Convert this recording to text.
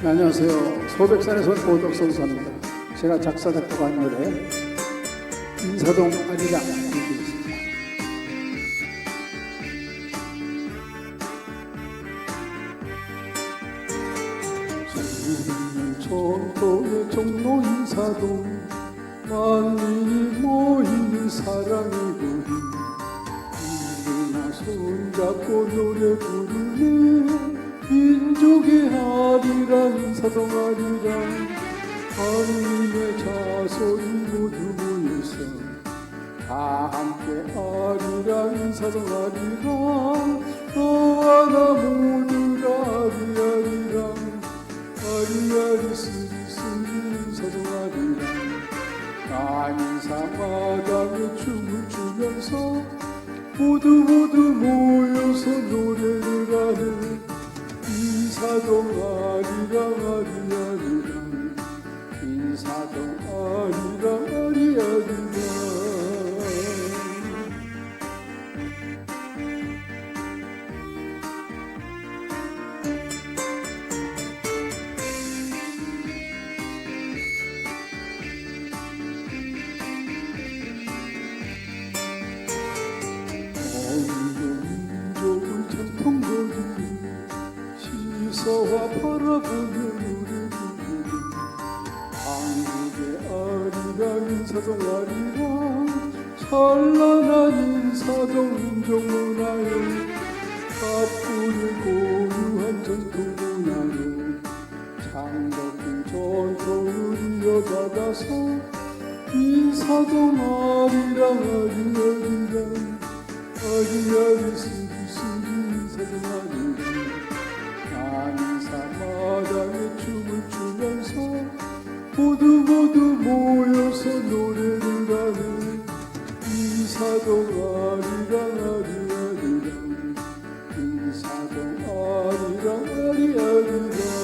네, 안녕하세요. 소백산에서 온 보덕 성사입니다. 제가 작사 작곡 한 노래 인사동 아리랑. 수백 전통의 종로 인사동 만민이 모이는 사랑의 거리 누구나 손잡고 노래 부르는 민족의 아리랑 인사동 아리랑 하느님의 자손이 모두 모여서 다 함께 아리랑 인사동 아리랑 너와 나 모두가 아리아리랑 아리아리 스리스리 인사동 아리랑 난인사마당에 춤을 추면서 모두 모두 모여서 노래를 하는 인사동 아리랑 아리아리랑 인사동 아리랑 아리아리랑 바라보며 노래 부르는 한국의 아리랑 인사동 아리랑 찬란한 인사동 민족 문화여 가뿐히 고유한 전통 문화로 창덕한 전통을 이어받아서 인사동 아리랑 아리아리랑 모두 모두 모여서 노래를 하니 인사동 아리랑 아리아리랑 인사동 아리랑 아리아리랑